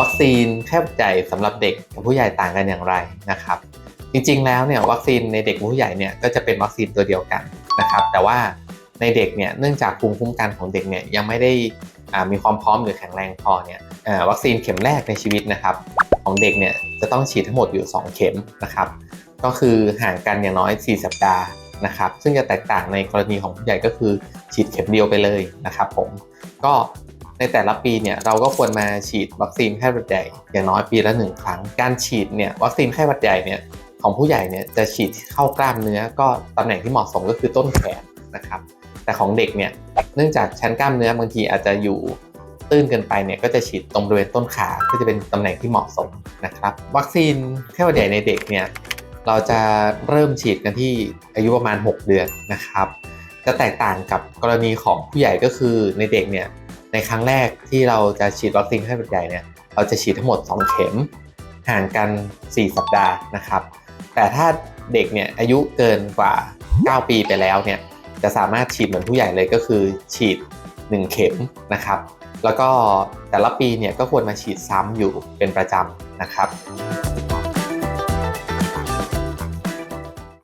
วัคซีนแค่ใหญ่สำหรับเด็กกับผู้ใหญ่ต่างกันอย่างไรนะครับ จริงๆแล้วเนี่ยวัคซีนในเด็กกับผู้ใหญ่เนี่ยก็จะเป็นวัคซีนตัวเดียวกันนะครับ แต่ว่าในเด็กเนี่ยเนื่องจากภูมิคุ้มกันของเด็กเนี่ยยังไม่ได้อ่ามีความพร้อมหรือแข็งแรงพอเนี่ยวัคซีนเข็มแรกในชีวิตนะครับของเด็กเนี่ยจะต้องฉีดทั้งหมดอยู่ 2 เข็มนะครับ ก็คือห่างกันอย่างน้อย 4 สัปดาห์นะครับ ซึ่งจะแตกต่างในกรณีของผู้ใหญ่ก็คือฉีดเข็มเดียวไปเลยนะครับผมก็ ในแต่ละปีเนี่ยเราก็ควรมาฉีดวัคซีนไข้หวัดใหญ่อย่างน้อยปีละหนึ่งครั้ง การฉีดเนี่ยวัคซีนไข้หวัดใหญ่เนี่ยของผู้ใหญ่เนี่ยจะฉีดเข้ากล้ามเนื้อก็ตำแหน่งที่เหมาะสมก็คือต้นแขนนะครับ แต่ของเด็กเนี่ยเนื่องจากชั้นกล้ามเนื้อบางทีอาจจะอยู่ตื้นเกินไปเนี่ยก็จะฉีดตรงบริเวณต้นขาก็จะเป็นตำแหน่งที่เหมาะสมนะครับ วัคซีนไข้หวัดใหญ่ในเด็กเนี่ยเราจะเริ่มฉีดกันที่อายุประมาณ 6 เดือนนะครับ จะแตกต่างกับกรณีของผู้ใหญ่ก็คือในเด็กเนี่ย ในครั้งแรกที่เราจะฉีดวัคซีนไข้หวัดใหญ่เนี่ยเราจะฉีดทั้งหมด 2 เข็มห่างกัน 4 สัปดาห์นะครับ แต่ถ้าเด็กเนี่ยอายุเกินกว่า 9 ปีไปแล้วเนี่ยจะสามารถฉีดเหมือนผู้ใหญ่เลยก็คือ ฉีด 1 เข็มนะครับ แล้วก็แต่ละปีเนี่ยก็ควรมาฉีดซ้ำอยู่เป็นประจำนะครับ